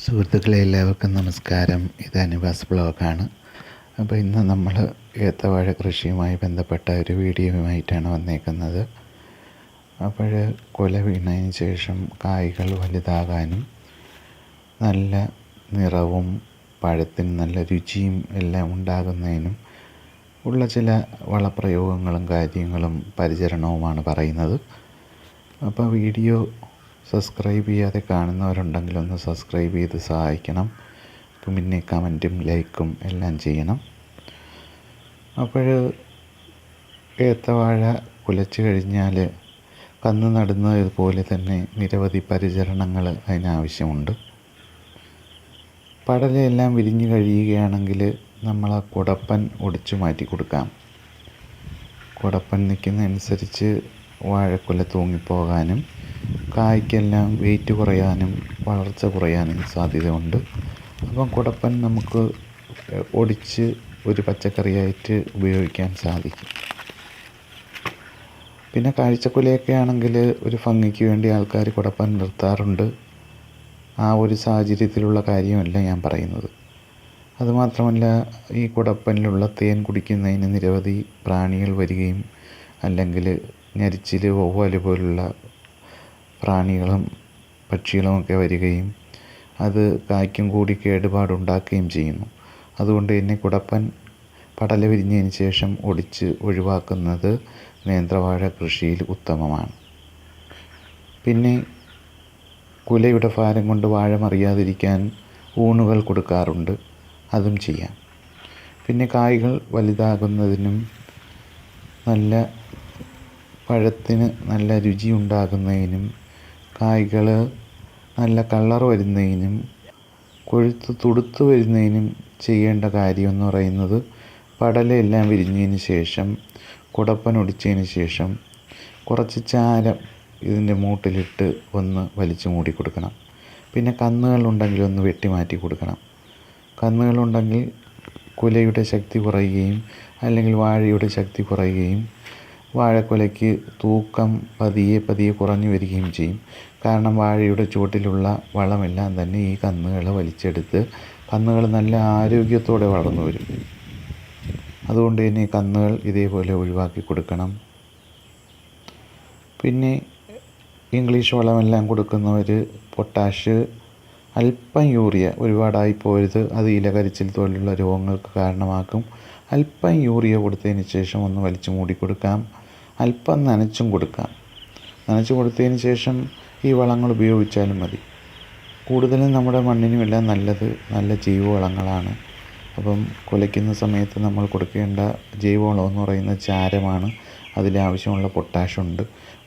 സുഹൃത്തുക്കളെ എല്ലാവർക്കും നമസ്കാരം. ഇത് അനിവാസ് ബ്ലോഗാണ്. അപ്പോൾ ഇന്ന് നമ്മൾ ഏത്തവാഴ കൃഷിയുമായി ബന്ധപ്പെട്ട ഒരു വീഡിയോയുമായിട്ടാണ് വന്നേക്കുന്നത്. അപ്പോൾ കൊല വീണതിന് ശേഷം കായ്കൾ വലുതാകാനും നല്ല നിറവും പഴത്തിന് നല്ല രുചിയും എല്ലാം ഉണ്ടാകുന്നതിനും ഉള്ള ചില വളപ്രയോഗങ്ങളും കാര്യങ്ങളും പരിചരണവുമാണ് പറയുന്നത്. അപ്പോൾ വീഡിയോ സബ്സ്ക്രൈബ് ചെയ്യാതെ കാണുന്നവരുണ്ടെങ്കിൽ ഒന്ന് സബ്സ്ക്രൈബ് ചെയ്ത് സഹായിക്കണം. പിന്നെ കമന്റും ലൈക്കും എല്ലാം ചെയ്യണം. അപ്പോൾ ഏത്തവാഴ കുലച്ച് കഴിഞ്ഞാൽ കന്ന് നടുന്നതുപോലെ തന്നെ നിരവധി പരിചരണങ്ങൾ അതിനാവശ്യമുണ്ട്. പടലെല്ലാം വിരിഞ്ഞു കഴിയുകയാണെങ്കിൽ നമ്മൾ ആ കുടപ്പൻ ഒടിച്ചു മാറ്റി കൊടുക്കാം. കുടപ്പൻ നിൽക്കുന്നതനുസരിച്ച് വാഴക്കുല തൂങ്ങിപ്പോകാനും കായ്ക്കെല്ലാം വെയിറ്റ് കുറയാനും വളർച്ച കുറയാനും സാധ്യതയുണ്ട്. അപ്പം കുടപ്പൻ നമുക്ക് ഒടിച്ച് ഒരു പച്ചക്കറിയായിട്ട് ഉപയോഗിക്കാൻ സാധിക്കും. പിന്നെ കാഴ്ചക്കുലയൊക്കെ ആണെങ്കിൽ ഒരു ഭംഗിക്ക് വേണ്ടി ആൾക്കാർ കുടപ്പൻ നിർത്താറുണ്ട്. ആ ഒരു സാഹചര്യത്തിലുള്ള കാര്യമല്ല ഞാൻ പറയുന്നത്. അതുമാത്രമല്ല ഈ കുടപ്പനിലുള്ള തേൻ കുടിക്കുന്നതിന് നിരവധി പ്രാണികൾ വരികയും അല്ലെങ്കിൽ ഞരിച്ചിൽ വവ്വാൽ പോലുള്ള പ്രാണികളും പക്ഷികളുമൊക്കെ വരികയും അത് കായ്ക്കും കൂടി കേടുപാടുണ്ടാക്കുകയും ചെയ്യുന്നു. അതുകൊണ്ട് തന്നെ കുടപ്പൻ പടല വിരിഞ്ഞതിന് ശേഷം ഒടിച്ച് ഒഴിവാക്കുന്നത് നേന്ത്രവാഴ കൃഷിയിൽ ഉത്തമമാണ്. പിന്നെ കുലയുടെ ഭാരം കൊണ്ട് വാഴ മറിയാതിരിക്കാൻ ഊണുകൾ കൊടുക്കാറുണ്ട്. അതും ചെയ്യാം. പിന്നെ കായ്കൾ വലുതാകുന്നതിനും നല്ല പഴത്തിന് നല്ല രുചി ഉണ്ടാകുന്നതിനും കായ്കൾ നല്ല കളർ വരുന്നതിനും കൊഴുത്ത് തുടുത്ത് വരുന്നതിനും ചെയ്യേണ്ട കാര്യം എന്ന് പറയുന്നത് പടലയെല്ലാം വിരിഞ്ഞതിന് ശേഷം കുടപ്പൻ ഒടിച്ചതിന് ശേഷം കുറച്ച് ചാരം ഇതിന്റെ മൂട്ടിലിട്ട് ഒന്ന് വലിച്ചു മൂടി കൊടുക്കണം. പിന്നെ കന്നുകളുണ്ടെങ്കിൽ ഒന്ന് വെട്ടി മാറ്റി കൊടുക്കണം. കന്നുകളുണ്ടെങ്കിൽ കുലയുടെ ശക്തി കുറയുകയും അല്ലെങ്കിൽ വാഴയുടെ ശക്തി കുറയുകയും വാഴക്കുലയ്ക്ക് തൂക്കം പതിയെ പതിയെ കുറഞ്ഞു വരികയും ചെയ്യും. കാരണം വാഴയുടെ ചുവട്ടിലുള്ള വളമെല്ലാം തന്നെ ഈ കന്നുകൾ വലിച്ചെടുത്ത് കന്നുകൾ നല്ല ആരോഗ്യത്തോടെ വളർന്നു വരും. അതുകൊണ്ട് തന്നെ കന്നുകൾ ഇതേപോലെ ഒഴിവാക്കി കൊടുക്കണം. പിന്നെ ഇംഗ്ലീഷ് വളമെല്ലാം കൊടുക്കുന്നവർ പൊട്ടാഷ് അല്പം യൂറിയ ഒരുപാടായി പോരുത്. അത് ഇലകരിച്ചിൽ പോലുള്ള രോഗങ്ങൾക്ക് കാരണമാക്കും. അല്പം യൂറിയ കൊടുത്തതിന് ശേഷം ഒന്ന് വലിച്ചു മൂടി കൊടുക്കാം അല്പം നനച്ചും കൊടുക്കാം. നനച്ചു കൊടുത്തതിന് ശേഷം ഈ വളങ്ങൾ ഉപയോഗിച്ചാലും മതി. കൂടുതലും നമ്മുടെ മണ്ണിനുമെല്ലാം നല്ലത് നല്ല ജൈവവളങ്ങളാണ് അപ്പം കുലയ്ക്കുന്ന സമയത്ത് നമ്മൾ കൊടുക്കേണ്ട ജൈവവളം എന്ന് പറയുന്ന ചാരമാണ്. അതിലാവശ്യമുള്ള പൊട്ടാഷുണ്ട്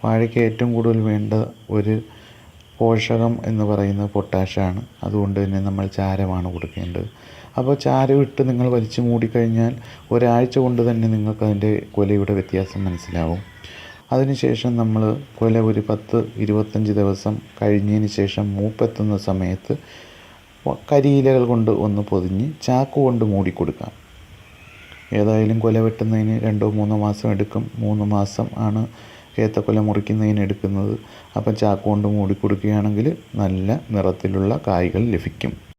വാഴയ്ക്ക് ഏറ്റവും കൂടുതൽ വേണ്ട ഒരു പോഷകം എന്ന് പറയുന്നത് പൊട്ടാഷാണ്. അതുകൊണ്ട് തന്നെ നമ്മൾ ചാരമാണ് കൊടുക്കേണ്ടത്. അപ്പോൾ ചാരം ഇട്ട് നിങ്ങൾ വലിച്ചു മൂടിക്കഴിഞ്ഞാൽ ഒരാഴ്ച കൊണ്ട് തന്നെ നിങ്ങൾക്ക് അതിന്റെ കൊലയുടെ വ്യത്യാസം മനസ്സിലാവും. അതിനുശേഷം നമ്മൾ കൊല ഒരു പത്ത് ഇരുപത്തഞ്ച് ദിവസം കഴിഞ്ഞതിന് ശേഷം മൂപ്പെത്തുന്ന സമയത്ത് കരിയിലകൾ കൊണ്ട് ഒന്ന് പൊതിഞ്ഞ് ചാക്ക് കൊണ്ട് മൂടിക്കൊടുക്കാം. ഏതായാലും കൊല വെട്ടുന്നതിന് രണ്ടോ മൂന്നോ മാസം എടുക്കും. മൂന്ന് മാസം ആണ് ഏത്തക്കൊല മുറിക്കുന്നതിന് എടുക്കുന്നത്. അപ്പം ചാക്ക് കൊണ്ട് മൂടിക്കൊടുക്കുകയാണെങ്കിൽ നല്ല നിറത്തിലുള്ള കായ്കൾ ലഭിക്കും.